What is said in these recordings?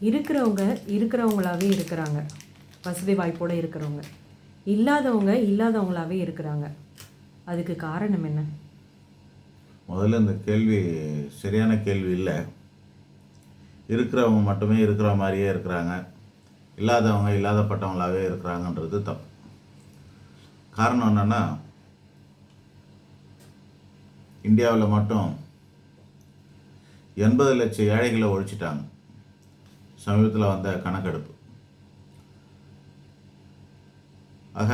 இருக்கிறவங்க இருக்கிறவங்களாவே இருக்கிறாங்க. வசதி வாய்ப்போடு இருக்கிறவங்க. இல்லாதவங்க இல்லாதவங்களாவே இருக்கிறாங்க. அதுக்கு காரணம் என்ன? முதல்ல இந்த கேள்வி சரியான கேள்வி இல்லை. இருக்கிறவங்க மட்டுமே இருக்கிற மாதிரியே இருக்கிறாங்க. இல்லாதவங்க இல்லாதப்பட்டவங்களாவே இருக்கிறாங்கன்றது தப்பு. காரணம் என்னென்னா இந்தியாவில் மட்டும் எண்பது லட்சம் ஏழைகளை ஒழிச்சிட்டாங்க. சமீபத்தில் வந்த கணக்கெடுப்பு. ஆக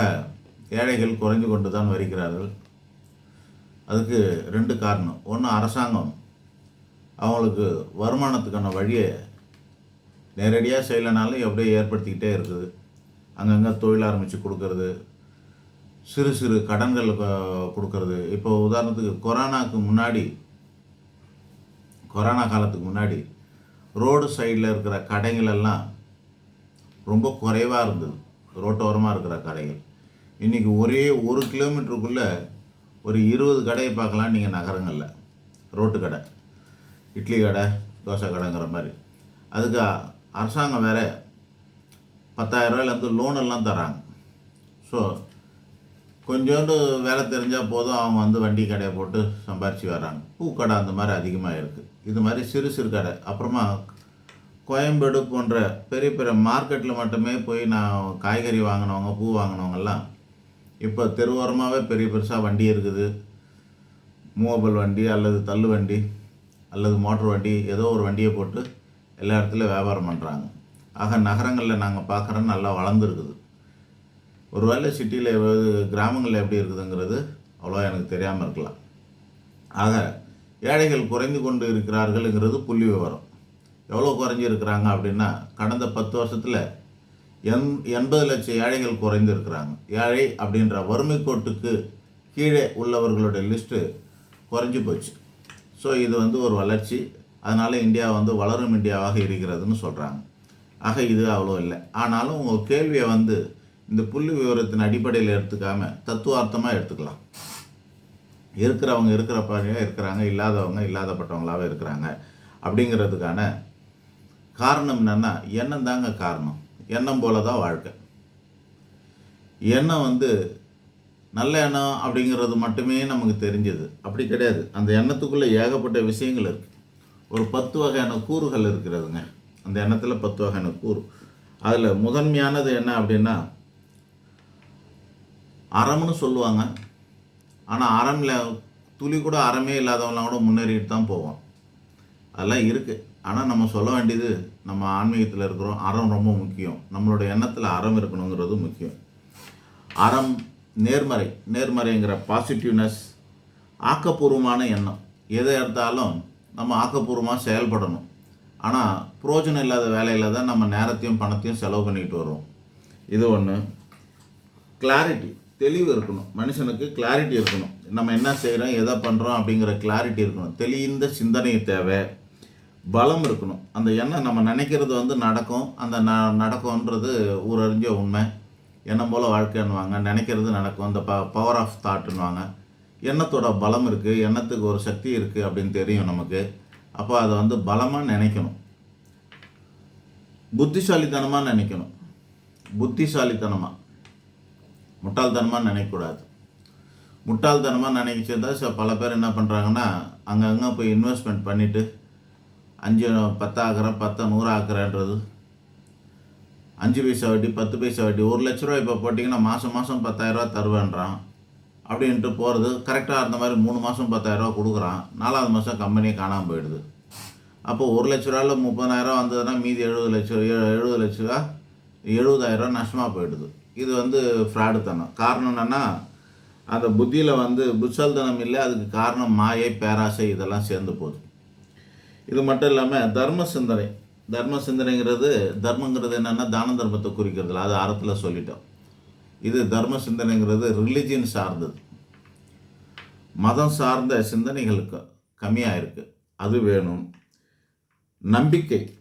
ஏழைகள் குறைஞ்சு கொண்டு தான் வருகிறார்கள். அதுக்கு ரெண்டு காரணம். ஒன்று அரசாங்கம் அவங்களுக்கு வருமானத்துக்கான வழியை நேரடியாக செய்யலைனாலும் எப்படியோ ஏற்படுத்திக்கிட்டே இருக்குது. அங்கங்கே தொழில் ஆரம்பித்து கொடுக்கறது சிறு சிறு கடன்கள் கொடுக்கறது. இப்போ உதாரணத்துக்கு கொரோனாக்கு முன்னாடி கொரோனா காலத்துக்கு முன்னாடி ரோடு சைடில் இருக்கிற கடைகளெல்லாம் ரொம்ப குறைவாக இருந்தது. ரோட்டோரமாக இருக்கிற கடைகள். இன்றைக்கி ஒரே ஒரு கிலோமீட்டருக்குள்ளே ஒரு இருபது கடையை பார்க்கலாம் நீங்கள் நகரங்களில். ரோட்டு கடை இட்லி கடை தோசை கடைங்கிற மாதிரி. அதுக்கு அரசாங்கம் வேற பத்தாயிரரூவாயிலேருந்து லோன் எல்லாம் தராங்க. ஸோ கொஞ்சோண்டு வேலை தெரிஞ்சால் போதும் அவங்க வந்து வண்டி கடையை போட்டு சம்பாரித்து வராங்க பூக்கடை அந்த மாதிரி அதிகமாக இருக்குது இது மாதிரி சிறு சிறு கடை. அப்புறமா கோயம்பேடு போன்ற பெரிய பெரிய மார்க்கெட்டில் மட்டுமே போய் நான் காய்கறி வாங்கினவங்க பூ வாங்கினவங்கெல்லாம் இப்போ தெருவோரமாகவே பெரிய பெருசாக வண்டி இருக்குது. மூவபிள் வண்டி அல்லது தள்ளு வண்டி அல்லது மோட்டர் வண்டி ஏதோ ஒரு வண்டியை போட்டு எல்லா இடத்துலையும் வியாபாரம் பண்ணுறாங்க ஆக நகரங்களில் நாங்கள் பார்க்குற நல்லா வளர்ந்துருக்குது. ஒருவேளை சிட்டியில் கிராமங்களில் எப்படி இருக்குதுங்கிறது அவ்வளோ எனக்கு தெரியாமல் இருக்கலாம். ஆக ஏழைகள் குறைந்து கொண்டு இருக்கிறார்கள்ங்கிறது புள்ளி விவரம். எவ்வளோ குறைஞ்சிருக்கிறாங்க அப்படின்னா கடந்த பத்து வருஷத்தில் எண் எண்பது லட்சம் ஏழைகள் குறைந்து இருக்கிறாங்க. ஏழை அப்படின்ற வறுமை கோட்டுக்கு கீழே உள்ளவர்களுடைய லிஸ்ட்டு குறைஞ்சி போச்சு. ஸோ இது வந்து ஒரு வளர்ச்சி. அதனால் இந்தியா வந்து வளரும் இந்தியாவாக இருக்கிறதுன்னு சொல்கிறாங்க ஆக இது அவ்வளோ இல்லை. ஆனாலும் உங்கள் கேள்வியை வந்து இந்த புள்ளி விவரத்தின் அடிப்படையில் எடுத்துக்காமல் தத்துவார்த்தமாக எடுத்துக்கலாம். இருக்கிறவங்க இருக்கிறப்படியாக இருக்கிறாங்க இல்லாதவங்க இல்லாதப்பட்டவங்களாக இருக்கிறாங்க. அப்படிங்கிறதுக்கான காரணம் என்னென்னா எண்ணம் தாங்க காரணம். எண்ணம் போல தான் வாழ்க்கை. எண்ணம் வந்து நல்ல எண்ணம் அப்படிங்கிறது மட்டுமே நமக்கு தெரிஞ்சது. அப்படி கிடையாது. அந்த எண்ணத்துக்குள்ளே ஏகப்பட்ட விஷயங்கள் இருக்குது ஒரு பத்து வகையான கூறுகள் இருக்கிறதுங்க. அந்த எண்ணத்தில் பத்து வகையான கூறு. அதில் முதன்மையானது என்ன அப்படின்னா அறம்னு சொல்லுவாங்க. ஆனால் அறமில் துளி கூட அறமே இல்லாதவங்களாம் கூட முன்னேறிட்டு தான் போவோம். அதெல்லாம் இருக்குது ஆனால் நம்ம சொல்ல வேண்டியது நம்ம ஆன்மீகத்தில் இருக்கிறோம் அறம் ரொம்ப முக்கியம். நம்மளோட எண்ணத்தில் அறம் இருக்கணுங்கிறது முக்கியம். அறம் நேர்மறை. நேர்மறைங்கிற பாசிட்டிவ்னஸ் ஆக்கப்பூர்வமான எண்ணம். எதை எடுத்தாலும் நம்ம ஆக்கப்பூர்வமாக செயல்படணும். ஆனால் புரோஜனம் இல்லாத வேலையில் தான் நம்ம நேரத்தையும் பணத்தையும் செலவு பண்ணிட்டு வரோம் இது ஒன்று கிளாரிட்டி தெளிவு இருக்கணும். மனுஷனுக்கு கிளாரிட்டி இருக்கணும். நம்ம என்ன செய்கிறோம் எதை பண்ணுறோம் அப்படிங்கிற கிளாரிட்டி இருக்கணும். தெளிந்த சிந்தனை தேவை. பலம் இருக்கணும். அந்த எண்ணம் நம்ம நினைக்கிறது வந்து நடக்கும். அந்த ந நடக்கும்ன்றது ஊரறிஞ்ச உண்மை. எண்ணம் போல் வாழ்க்கைன்னுவாங்க. நினைக்கிறது நடக்கும். அந்த ப பவர் ஆஃப் தாட்டுன்னுவாங்க எண்ணத்தோட பலம் இருக்குது எண்ணத்துக்கு ஒரு சக்தி இருக்குது அப்படின்னு தெரியும் நமக்கு. அப்போ அதை வந்து பலமாக நினைக்கணும். புத்திசாலித்தனமாக நினைக்கணும். புத்திசாலித்தனமாக முட்டாள்தனமாக நினைக்கக்கூடாது. முட்டாள்தனமாக நினைச்சிருந்தா ச பல பேர் என்ன பண்ணுறாங்கன்னா அங்கங்கே போய் இன்வெஸ்ட்மெண்ட் பண்ணிவிட்டு அஞ்சு பத்தாக்குறேன் நூறு நூறாக்குறேன்றது அஞ்சு பைசா வட்டி பத்து பைசா வட்டி ஒரு லட்ச ரூபா இப்போ போட்டிங்கன்னா மாதம் மாதம் பத்தாயிரரூவா தருவேன்றான். அப்படின்ட்டு போகிறது கரெக்டாக இருந்த மாதிரி மூணு மாதம் பத்தாயிரரூவா கொடுக்குறான். நாலாவது மாதம் கம்பெனியே காணாமல் போயிடுது. அப்போ ஒரு லட்ச ரூபாயில் முப்பதாயிரம் வந்ததுன்னா மீதி எழுபது லட்சம் ஏ- எழுபது லட்ச ரூபா எழுபதாயிரரூவா நஷ்டமாக போயிடுது. இது வந்து ஃப்ராடுத்தனம். காரணம் என்னென்னா அந்த புத்தியில் வந்து புத்தல்தனம் இல்லை அதுக்கு காரணம் மாயை பேராசை இதெல்லாம் சேர்ந்து போகுது. இது மட்டும் இல்லாமல் தர்ம சிந்தனை. தர்ம சிந்தனைங்கிறது தர்மங்கிறது என்னென்னா தான தர்மத்தை குறிக்கிறதுல. அது அறத்தில் சொல்லிட்டோம். இது தர்ம சிந்தனைங்கிறது ரிலிஜியன் சார்ந்தது. மதம் சார்ந்த சிந்தனைகளுக்கு கம்மியாக இருக்குது அது வேணும். நம்பிக்கை.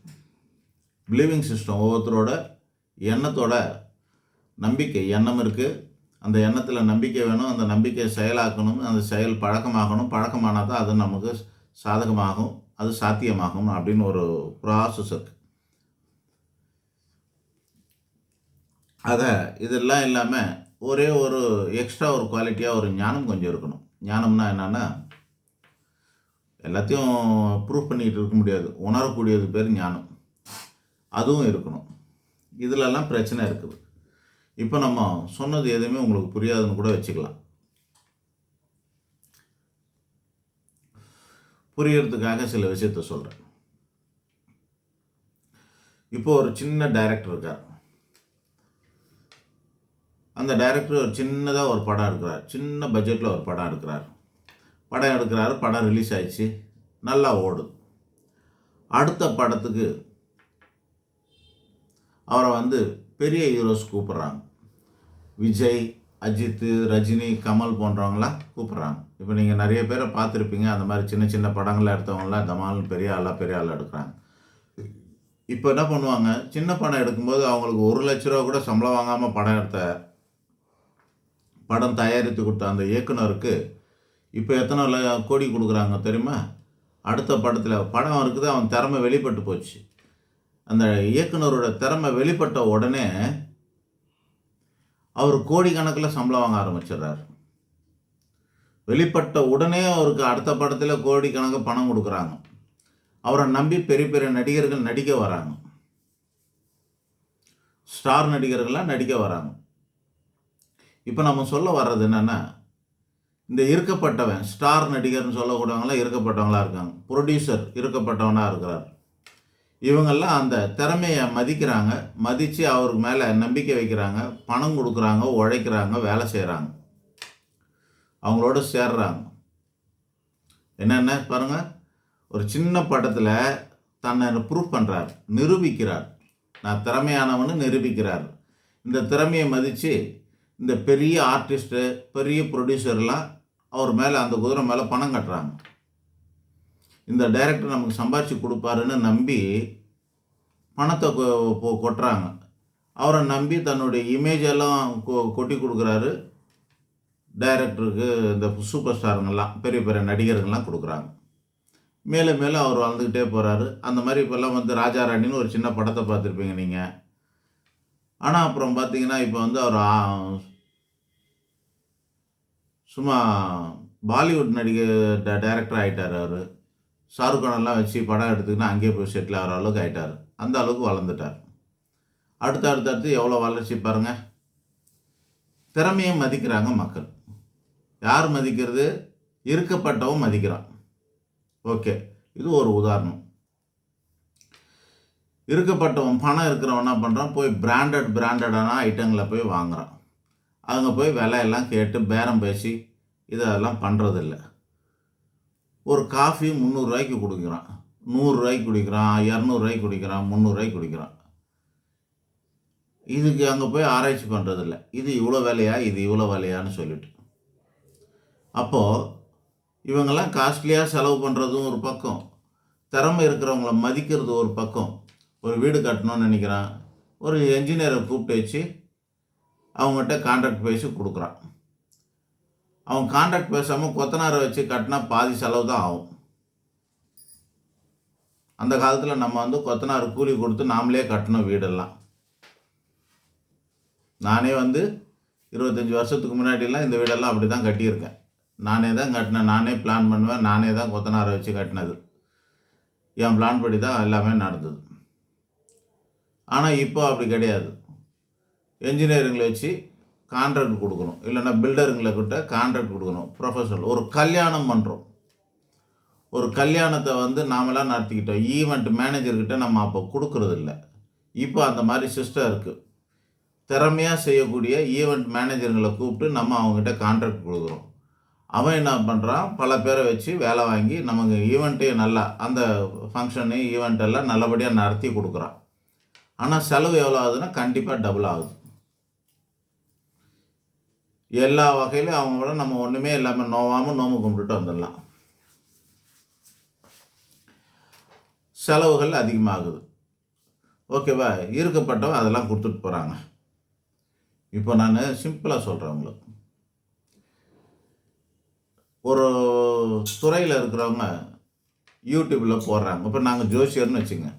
பிலீவிங் சிஸ்டம் ஒவ்வொருத்தரோட எண்ணத்தோட நம்பிக்கை எண்ணம் இருக்குது அந்த எண்ணத்தில் நம்பிக்கை வேணும் அந்த நம்பிக்கையை செயலாக்கணும் அந்த செயல் பழக்கமாகணும். பழக்கமானால் தான் அது நமக்கு சாதகமாகும் அது சாத்தியமாகும் அப்படின்னு ஒரு ப்ராசஸ் இருக்குது அதை இதெல்லாம் இல்லாமல் ஒரே ஒரு எக்ஸ்ட்ரா ஒரு குவாலிட்டியாக ஒரு ஞானம் கொஞ்சம் இருக்கணும். ஞானம்னா என்னென்னா எல்லாத்தையும் ப்ரூவ் பண்ணிக்கிட்டு இருக்க முடியாது. உணரக்கூடியது பேர் ஞானம். அதுவும் இருக்கணும். இதிலெல்லாம் பிரச்சனை இருக்குது. இப்போ நம்ம சொன்னது எதுவுமே உங்களுக்கு புரியாதுன்னு கூட வச்சுக்கலாம். புரியறதுக்காக சில விஷயத்த சொல்கிறேன் இப்போ ஒரு சின்ன டைரக்டர் இருக்கார். அந்த டைரக்டர் ஒரு சின்னதாக ஒரு படம் எடுக்கிறார். சின்ன பட்ஜெட்டில் ஒரு படம் எடுக்கிறார். படம் எடுக்கிறாரு படம் ரிலீஸ் ஆயிடுச்சு. நல்லா ஓடுது. அடுத்த படத்துக்கு அவரை வந்து பெரிய ஹீரோஸ் கூப்பிட்றாங்க. விஜய் அஜித்து ரஜினி கமல் போன்றவங்களாம் கூப்பிட்றாங்க. இப்போ நீங்கள் நிறைய பேரை பார்த்துருப்பீங்க. அந்த மாதிரி சின்ன சின்ன படங்களை எடுத்தவங்களாம் தமால் பெரிய ஆளாக பெரிய ஆளாக எடுக்கிறாங்க. இப்போ என்ன பண்ணுவாங்க? சின்ன படம் எடுக்கும்போது அவங்களுக்கு ஒரு லட்ச ரூபா கூட சம்பளம் வாங்காமல் படம் எடுத்த படம் தயாரித்து கொடுத்த அந்த இயக்குனருக்கு இப்போ எத்தனை ல- கோடி கொடுக்குறாங்க தெரியுமா? அடுத்த படத்தில் படம் இருக்குது அவன் திறமை வெளிப்பட்டு போச்சு. அந்த இயக்குனரோட திறமை வெளிப்பட்ட உடனே அவர் கோடிக்கணக்கில் சம்பளம் வாங்க ஆரம்பிச்சிடுறாரு. வெளிப்பட்ட உடனே அவருக்கு அடுத்த படத்தில் கோடிக்கணக்கு பணம் கொடுக்குறாங்க. அவரை நம்பி பெரிய பெரிய நடிகர்கள் நடிக்க வராங்க. ஸ்டார் நடிகர்கள்லாம் நடிக்க வராங்க. இப்போ நம்ம சொல்ல வர்றது என்னென்னா இந்த இருக்கப்பட்டவன் ஸ்டார் நடிகர்னு சொல்லக்கூடியவங்களாம் இருக்கப்பட்டவங்களாக இருக்காங்க. ப்ரொடியூசர் இருக்கப்பட்டவனாக இருக்கிறார். இவங்கெல்லாம் அந்த திறமையை மதிக்கிறாங்க மதித்து அவருக்கு மேலே நம்பிக்கை வைக்கிறாங்க பணம் கொடுக்குறாங்க உழைக்கிறாங்க வேலை செய்கிறாங்க அவங்களோட சேர்றாங்க. என்னென்ன? பாருங்கள் ஒரு சின்ன படத்தில் தன்னை ப்ரூஃப் பண்ணுறார் நிரூபிக்கிறார். நான் திறமையானவன்னு நிரூபிக்கிறார். இந்த திறமையை மதித்து இந்த பெரிய ஆர்டிஸ்ட்டு பெரிய ப்ரொடியூசர்லாம் அவர் மேலே அந்த குதிரை மேலே பணம் கட்டுறாங்க. இந்த டைரக்டர் நமக்கு சம்பாரித்து கொடுப்பாருன்னு நம்பி பணத்தை கொ- கொ- கொட்டுறாங்க. அவரை நம்பி தன்னுடைய இமேஜ் எல்லாம் கொ- கொட்டி கொடுக்குறாரு. டைரக்டருக்கு இந்த சூப்பர் ஸ்டாருங்கெல்லாம் பெரிய பெரிய நடிகர்கள்லாம் கொடுக்குறாங்க. மேலும் மேலும் அவர் வளர்ந்துக்கிட்டே போகிறாரு அந்த மாதிரி இப்போல்லாம் வந்து ராஜா ராணின்னு ஒரு சின்ன படத்தை பார்த்துருப்பீங்க நீங்கள் ஆனால் அப்புறம் பார்த்தீங்கன்னா இப்போ வந்து அவர் சும்மா பாலிவுட் நடிகர் ட டைரக்டர் ஆகிட்டார் அவர். ஷாருக் கானெல்லாம் வச்சு படம் எடுத்துக்கினா அங்கேயே போய் செட்டில் ஆகிற அளவுக்கு ஆகிட்டார் அந்த அளவுக்கு வளர்ந்துட்டார். அடுத்து அடுத்தடுத்து எவ்வளோ வளர்ச்சி பாருங்கள் திறமையை மதிக்கிறாங்க மக்கள். யார் மதிக்கிறது? இருக்கப்பட்டவும் மதிக்கிறான். ஓகே இது ஒரு உதாரணம். இருக்கப்பட்டவன் பணம் இருக்கிறவன் என்ன பண்ணுறான் போய் பிராண்டட் பிராண்டடான ஐட்டங்களை போய் வாங்குகிறான் அவங்க போய் விலையெல்லாம் கேட்டு பேரம் பேசி இதெல்லாம் பண்ணுறதில்ல ஒரு காஃபி முந்நூறுரூவாய்க்கு குடிக்கிறான். நூறுரூவாய்க்கு குடிக்கிறான் இரநூறுவாய்க்கு குடிக்கிறான் முந்நூறுரூவாய்க்கு குடிக்கிறான். இதுக்கு அங்கே போய் ஆராய்ச்சி பண்ணுறதில்ல இது இவ்வளோ விலையா இது இவ்வளோ விலையான்னு சொல்லிட்டு. அப்போது இவங்கெல்லாம் காஸ்ட்லியாக செலவு பண்ணுறதும் ஒரு பக்கம். திறமை இருக்கிறவங்கள மதிக்கிறது ஒரு பக்கம். ஒரு வீடு கட்டணும்னு நினைக்கிறான். ஒரு என்ஜினியரை கூப்பிட்டு வச்சு அவங்ககிட்ட கான்ட்ராக்ட் பேசி கொடுக்குறான். அவன் கான்ட்ராக்ட் பேசாமல் கொத்தனாரை வச்சு கட்டினா பாதி செலவு தான் ஆகும். அந்த காலத்தில் நம்ம வந்து கொத்தனார் கூலி கொடுத்து நாமளே கட்டணும் வீடெல்லாம். நானே வந்து இருபத்தஞ்சி வருஷத்துக்கு முன்னாடிலாம் இந்த வீடெல்லாம் அப்படி தான் கட்டியிருக்கேன். நானே தான் கட்டினேன் நானே பிளான் பண்ணுவேன் நானே தான் கொத்தனாரை வச்சு கட்டினது. என் பிளான் படி தான் எல்லாமே நடந்தது. ஆனால் இப்போ அப்படி கிடையாது. என்ஜினியரிங்களை வச்சு கான்ட்ராக்ட் கொடுக்கணும். இல்லைன்னா பில்டருங்களை கிட்ட கான்ட்ராக்ட் கொடுக்கணும். ப்ரொஃபஷனல் ஒரு கல்யாணம் பண்ணுறோம் ஒரு கல்யாணத்தை வந்து நாமெல்லாம் நடத்திக்கிட்டோம். ஈவெண்ட் மேனேஜர்கிட்ட நம்ம அப்போ கொடுக்குறதில்ல. இப்போ அந்த மாதிரி சிஸ்டம் இருக்குது திறமையாக செய்யக்கூடிய ஈவெண்ட் மேனேஜருங்களை கூப்பிட்டு நம்ம அவங்ககிட்ட கான்ட்ராக்ட் கொடுக்குறோம். அவன் என்ன பண்ணுறான் பல பேரை வச்சு வேலை வாங்கி நமக்கு ஈவெண்ட்டையும் நல்லா அந்த ஃபங்க்ஷனு ஈவெண்ட் எல்லாம் நல்லபடியாக நடத்தி கொடுக்குறான். ஆனால் செலவு எவ்வளோ ஆகுதுன்னா கண்டிப்பாக டபுள் ஆகுது. எல்லா வகையிலும் அவங்களோட நம்ம ஒன்றுமே இல்லாமல் நோவாமல் நோம்பு கும்பிட்டுட்டு வந்துடலாம். செலவுகள் அதிகமாகுது. ஓகேவா இருக்கப்பட்டவன் அதெல்லாம் கொடுத்துட்டு போகிறாங்க இப்போ நான் சிம்பிளாக சொல்கிறேன் உங்களுக்கு. ஒரு துறையில் இருக்கிறவங்க யூடியூப்பில் போடுறாங்க. இப்போ நாங்கள் ஜோசியர்னு வச்சுங்க.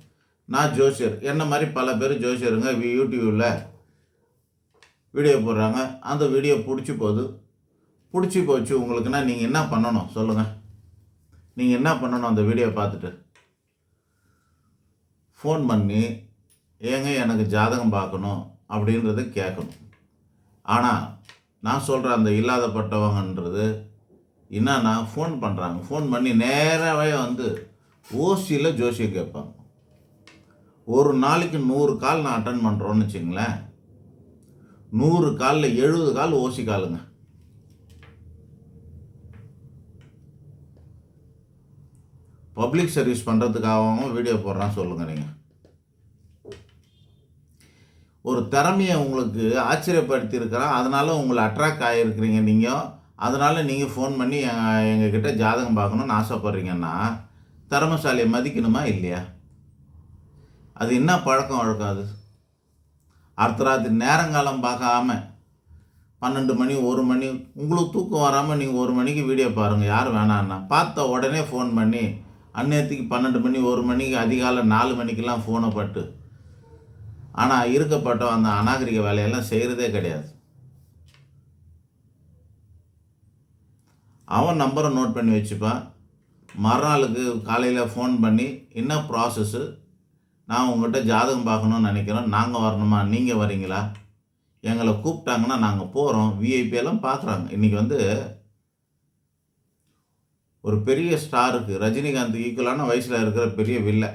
நான் ஜோசியர். என்ன மாதிரி பல பேர் ஜோசியருங்க வி- யூடியூப்பில் வீடியோ போடுறாங்க. அந்த வீடியோ பிடிச்சி போகுது. பிடிச்சி போச்சு உங்களுக்குன்னா நீங்கள் என்ன பண்ணணும்? சொல்லுங்கள் நீங்கள் என்ன பண்ணணும் அந்த வீடியோ பார்த்துட்டு? ஃபோன் பண்ணி ஏங்க எனக்கு ஜாதகம் பார்க்கணும் அப்படின்றத கேட்கணும். ஆனால் நான் சொல்கிற அந்த இல்லாதப்பட்டவங்கன்றது என்னன்னா ஃபோன் பண்ணுறாங்க ஃபோன் பண்ணி நேராகவே வந்து ஓசியில் ஜோசியம் கேட்பாங்க. ஒரு நாளைக்கு நூறு கால் நான் அட்டன் பண்ணுறோன்னு வச்சுங்களேன். நூறு காலில் எழுபது கால் ஓசி காலுங்க. பப்ளிக் சர்வீஸ் பண்ணுறதுக்காகவும் வீடியோ போடுறான்னு சொல்லுங்கள் நீங்கள் ஒரு திறமையை உங்களுக்கு ஆச்சரியப்படுத்தியிருக்கிறான். அதனால் உங்களை அட்ராக்ட் ஆகிருக்கிறீங்க நீங்கள் அதனால் நீங்கள் ஃபோன் பண்ணி எங்ககிட்ட ஜாதகம் பார்க்கணுன்னு ஆசைப்பட்றீங்கன்னா திறமசாலியை மதிக்கணுமா இல்லையா? அது என்ன பழக்கம் வழக்கம் அது? அர்த்தராத்திரி நேரங்காலம் பார்க்காம பன்னெண்டு மணி ஒரு மணி உங்களுக்கு தூக்கம் வராமல் நீங்கள் ஒரு மணிக்கு வீடியோ பாருங்கள் யார் வேணான்னா. பார்த்த உடனே ஃபோன் பண்ணி அந்நேரத்துக்கு பன்னெண்டு மணி ஒரு மணிக்கு அதிகாலை நாலு மணிக்கெல்லாம் ஃபோனை பட்டு. ஆனால் இருக்கப்பட்டோம் அந்த அநாகரிக வேலையெல்லாம் செய்கிறதே கிடையாது. அவன் நம்பரை நோட் பண்ணி வச்சுப்பான். மறுநாளுக்கு காலையில் ஃபோன் பண்ணி என்ன ப்ராசஸ்ஸு நான் உங்கள்கிட்ட ஜாதகம் பார்க்கணும்னு நினைக்கிறோம் நாங்கள் வரணுமா? நீங்கள் வரீங்களா? எங்களை கூப்பிட்டாங்கன்னா நாங்கள் போகிறோம் விஐபி எல்லாம் பார்க்குறாங்க இன்றைக்கி வந்து ஒரு பெரிய ஸ்டாருக்கு ரஜினிகாந்த் ஈக்குவலான வயசில் இருக்கிற பெரிய வில்லை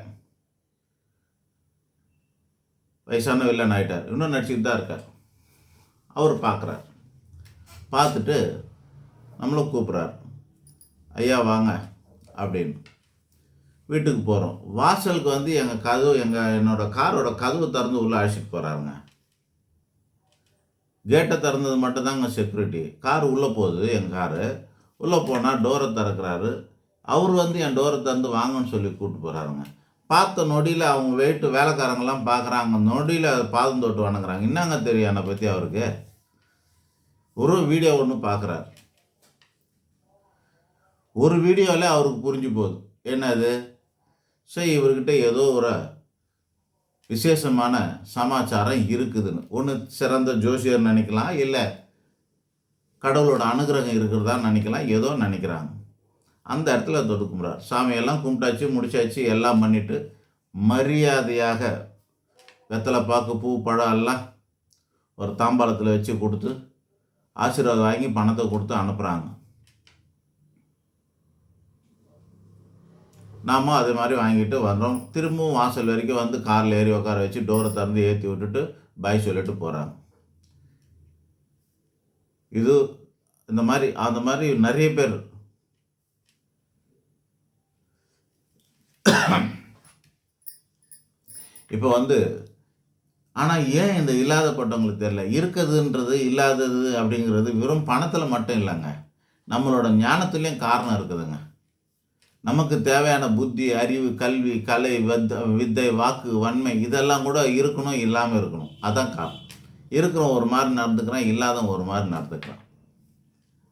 வயசான வில்லன் ஆகிட்டார் இன்னும் நடிச்சுட்டு தான் இருக்கார். அவர் பார்க்குறார் பார்த்துட்டு நம்மளும் கூப்பிட்றார். ஐயா வாங்க. அப்படின்னு. வீட்டுக்கு போகிறோம் வாசலுக்கு வந்து எங்கள் கதவு எங்கள் என்னோடய காரோட கதவு திறந்து உள்ளே அழைச்சிட்டு போகிறாருங்க கேட்டை திறந்தது மட்டும்தாங்க செக்யூரிட்டி கார் உள்ளே போகுது என் காரு உள்ளே போனால் டோரை திறக்கிறாரு. அவர் வந்து என் டோரை திறந்து வாங்கன்னு சொல்லி கூப்பிட்டு போகிறாருங்க பார்த்த நொடியில் அவங்க வெயிட்டு வேலைக்காரங்கெல்லாம் பார்க்குறாங்க. நொடியில் பாதம் தொட்டு வணங்குறாங்க. என்னங்க தெரியும் என்னை பற்றி அவருக்கு? ஒரு வீடியோ ஒன்று பார்க்குறாரு. ஒரு வீடியோவில் அவருக்கு புரிஞ்சு போகுது. என்னது? சரி இவர்கிட்ட ஏதோ ஒரு விசேஷமான சமாச்சாரம் இருக்குதுன்னு. ஒன்று சிறந்த ஜோசியர் நினைக்கலாம் இல்லை கடவுளோட அனுகிரகம் இருக்கிறதா நினைக்கலாம் ஏதோ நினைக்கிறாங்க. அந்த இடத்துல தொட்டு கும்பிட்றார். சாமியெல்லாம் கும்பிட்டாச்சு முடிச்சாச்சு எல்லாம் பண்ணிட்டு மரியாதையாக வெத்தலை பாக்கு பூ பழம் எல்லாம் ஒரு தாம்பாளத்தில் வச்சு கொடுத்து ஆசீர்வாதம் வாங்கி பணத்தை கொடுத்து அனுப்புகிறாங்க நாம அதே மாதிரி வாங்கிட்டு வர்றோம். திரும்பவும் வாசல் வரைக்கும் வந்து காரில் ஏறி உட்கார வச்சு டோரை திறந்து ஏற்றி விட்டுட்டு பை சொல்லிட்டு போகிறாங்க இது இந்த மாதிரி அந்த மாதிரி நிறைய பேர். இப்போ வந்து ஆனால் ஏன் இந்த இல்லாதப்பட்டவங்களுக்கு தெரியல? இருக்குதுன்றது இல்லாதது அப்படிங்கிறது வெறும் பணத்தில் மட்டும் இல்லைங்க. நம்மளோட ஞானத்துலேயும் காரணம் இருக்குதுங்க. நமக்கு தேவையான புத்தி அறிவு கல்வி கலை வித் வித்தை வாக்கு வன்மை இதெல்லாம் கூட இருக்கணும் இல்லாமல் இருக்கணும். அதான் காரணம். இருக்கிறவன் ஒரு மாதிரி நடந்துக்கிறான் இல்லாதவன் ஒரு மாதிரி நடந்துக்கிறான்.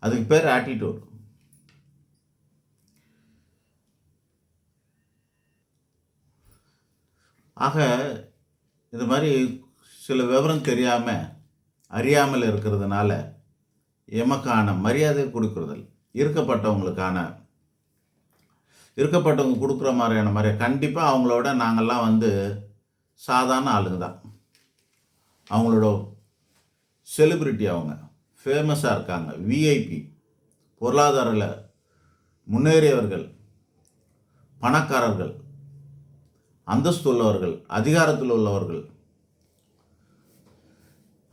அதுக்கு பேர் ஆட்டிடியூட் ஆக இது மாதிரி சில விவரம் தெரியாமல் அறியாமல் இருக்கிறதுனால எமக்கான மரியாதை கொடுக்குறதில் இருக்கப்பட்டவங்களுக்கான இருக்கப்பட்டவங்க கொடுக்குற மாதிரியான மாதிரி கண்டிப்பாக அவங்களோட நாங்கள்லாம் வந்து சாதாரண ஆளுங்க தான் அவங்களோட செலிப்ரிட்டி அவங்க ஃபேமஸாக இருக்காங்க விஐபி பொருளாதாரில் முன்னேறியவர்கள் பணக்காரர்கள் அந்தஸ்து உள்ளவர்கள் அதிகாரத்தில் உள்ளவர்கள்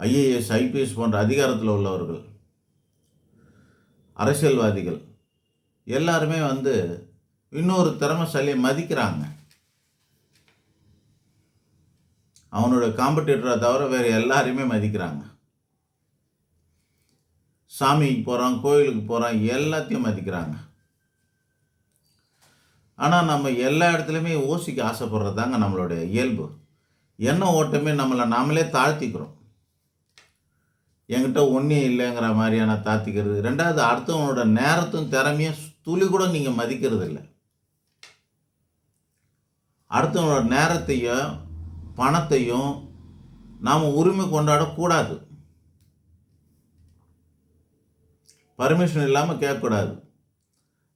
ஐஏஎஸ் ஐபிஎஸ் போன்ற அதிகாரத்தில் உள்ளவர்கள் அரசியல்வாதிகள் எல்லாருமே வந்து இன்னொரு திறமைசாலியை மதிக்கிறாங்க. அவனோட காம்படிட்டரை தவிர வேறு எல்லாரையுமே மதிக்கிறாங்க. சாமிக்கு போகிறான் கோயிலுக்கு போகிறான் எல்லாத்தையும் மதிக்கிறாங்க. ஆனால் நம்ம எல்லா இடத்துலையுமே ஓசிக்க ஆசைப்படுறதாங்க நம்மளுடைய இயல்பு. என்ன ஓட்டமே நம்மளை நாமளே தாழ்த்திக்கிறோம். என்கிட்ட ஒன்றே இல்லைங்கிற மாதிரியான தாத்திக்கிறது. ரெண்டாவது அடுத்தவனோட நேரத்தும் திறமையும் துளி கூட நீங்கள் மதிக்கிறது இல்லை அடுத்தவங்களோட நேரத்தையும் பணத்தையும் நாம் உரிமை கொண்டாடக்கூடாது. பர்மிஷன் இல்லாமல் கேட்கக்கூடாது.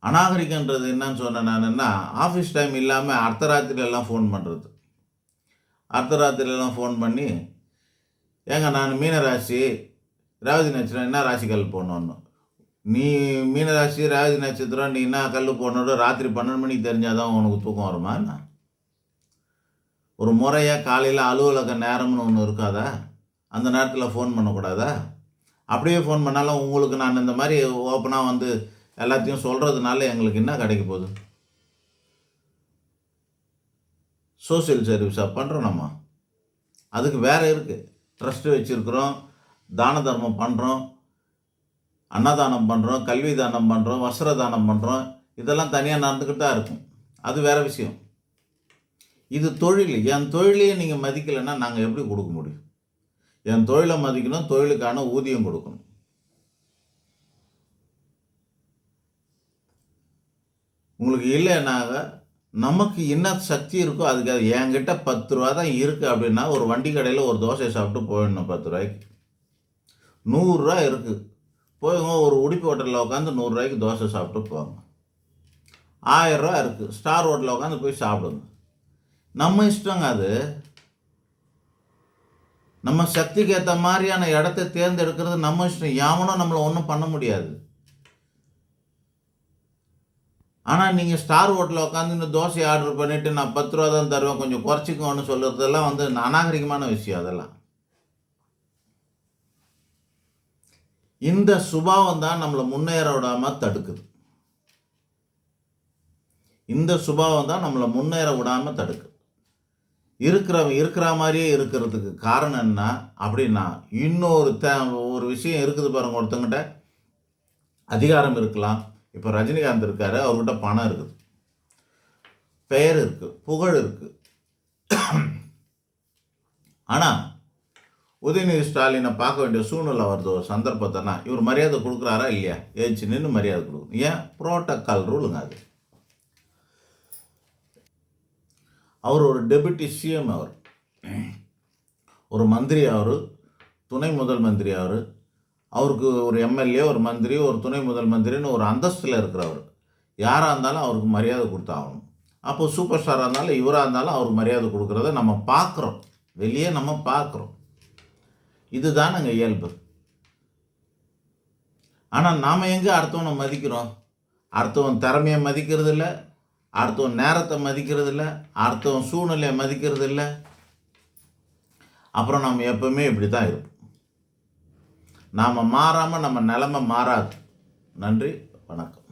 அநாகரிகன்றது என்னன்னு சொன்னேன் நானுன்னா ஆஃபீஸ் டைம் இல்லாமல் அர்த்தராத்திரிலெல்லாம் ஃபோன் பண்ணுறது அர்த்தராத்திரிலெல்லாம் ஃபோன் பண்ணி ஏங்க நான் மீனராசி ரேவதி நட்சத்திரம் என்ன ராசி கல் போடணும்னு? நீ மீனராசி ரேவதி நட்சத்திரம் நீ என்ன கல் போடணும் ராத்திரி பன்னெண்டு மணிக்கு தெரிஞ்சாதான் உனக்கு தூக்கம் வருமா என்ன? ஒரு முறையாக காலையில் அலுவலக நேரம்னு ஒன்று இருக்காதா? அந்த நேரத்தில் ஃபோன் பண்ணக்கூடாதா? அப்படியே ஃபோன் பண்ணாலும் உங்களுக்கு நான் இந்த மாதிரி ஓப்பனாக வந்து எல்லாத்தையும் சொல்கிறதுனால எங்களுக்கு என்ன கிடைக்க போகுது? சோஷியல் சர்வீஸாக பண்ணுறோம் நம்ம அதுக்கு வேறு இருக்குது ட்ரஸ்ட்டு வச்சுருக்குறோம். தான தர்மம் பண்ணுறோம் அன்னதானம் பண்ணுறோம் கல்வி தானம் பண்ணுறோம் வஸ்திர தானம் பண்ணுறோம் இதெல்லாம் தனியாக நடந்துக்கிட்டு தான் இருக்கும். அது வேறு விஷயம். இது தொழில் என் தொழிலையே நீங்கள் மதிக்கலைன்னா நாங்கள் எப்படி கொடுக்க முடியும்? என் தொழிலை மதிக்கணும் தொழிலுக்கான ஊதியம் கொடுக்கணும். உங்களுக்கு இல்லைன்னாக நமக்கு என்ன சக்தி இருக்கோ அதுக்கு அது என்கிட்ட பத்து ரூபா தான் இருக்குது அப்படின்னா ஒரு வண்டி கடையில் ஒரு தோசை சாப்பிட்டு போயிடணும் பத்து ரூபாய்க்கு. நூறுரூவா இருக்குது போய்ங்க ஒரு உடுப்பி ஹோட்டலில் உட்காந்து நூறுரூவாய்க்கு தோசை சாப்பிட்டு போங்க. ஆயிரரூவா இருக்குது ஸ்டார் ஹோட்டலில் உட்காந்து போய் சாப்பிடுங்க. நம்ம இஷ்டங்க அது. நம்ம சக்திக்கு ஏற்ற மாதிரியான இடத்த தேர்ந்தெடுக்கிறது நம்ம இஷ்டம். யாவனும் நம்மளை ஒன்றும் பண்ண முடியாது. ஆனால் நீங்கள் ஸ்டார் ஹோட்டலில் உட்காந்து இந்த தோசை ஆர்டர் பண்ணிவிட்டு நான் பத்து ரூபா தான் தருவேன் கொஞ்சம் குறைச்சிக்கோன்னு சொல்கிறதெல்லாம் வந்து அநாகரிகமான விஷயம் அதெல்லாம். இந்த சுபாவம் தான் நம்மளை முன்னேற விடாமல் தடுக்குது. இந்த சுபாவம் தான் நம்மளை முன்னேற விடாமல் தடுக்குது. இருக்கிறவன் இருக்கிற மாதிரியே இருக்கிறதுக்கு காரணம் என்ன அப்படின்னா இன்னொரு த ஒரு விஷயம் இருக்குது பாருங்க ஒருத்தங்கிட்ட அதிகாரம் இருக்கலாம். இப்போ ரஜினிகாந்த் இருக்காரு அவர்கிட்ட பணம் இருக்குது. பெயர் இருக்குது புகழ் இருக்குது ஆனால் உதயநிதி ஸ்டாலினை பார்க்க வேண்டிய சூழ்நிலை வருது ஒரு சந்தர்ப்பத்தைனா இவர் மரியாதை கொடுக்குறாரா இல்லையா? ஏச்சு நின்று மரியாதை கொடுக்கணும். ஏன்? புரோட்டோக்கால் ரூலுங்க அது. அவர் ஒரு டெபுட்டி சிஎம் அவர். ஒரு மந்திரி அவர் துணை முதல் மந்திரி அவர். அவருக்கு ஒரு எம்எல்ஏ ஒரு மந்திரி ஒரு துணை முதல் மந்திரின்னு ஒரு அந்தஸ்தில் இருக்கிறவர். யாராக இருந்தாலும் அவருக்கு மரியாதை கொடுத்தாகணும். அப்போ சூப்பர் ஸ்டாராக இருந்தாலும் இவராக இருந்தாலும் அவருக்கு மரியாதை கொடுக்குறத நம்ம பார்க்குறோம். வெளியே நம்ம பார்க்குறோம். இதுதானுங்க இயல்பு. ஆனால் நாம் எங்கே அடுத்தவனை மதிக்கிறோம்? அடுத்தவன் திறமையை மதிக்கிறது இல்லை அடுத்தவன் நேரத்தை மதிக்கிறது இல்லை அடுத்தவன் சூழ்நிலையை மதிக்கிறது இல்லை அப்புறம் நம்ம எப்பவுமே இப்படி தான் இருப்போம். நாம் மாறாமல் நம்ம நிலமை மாறாது. நன்றி வணக்கம்.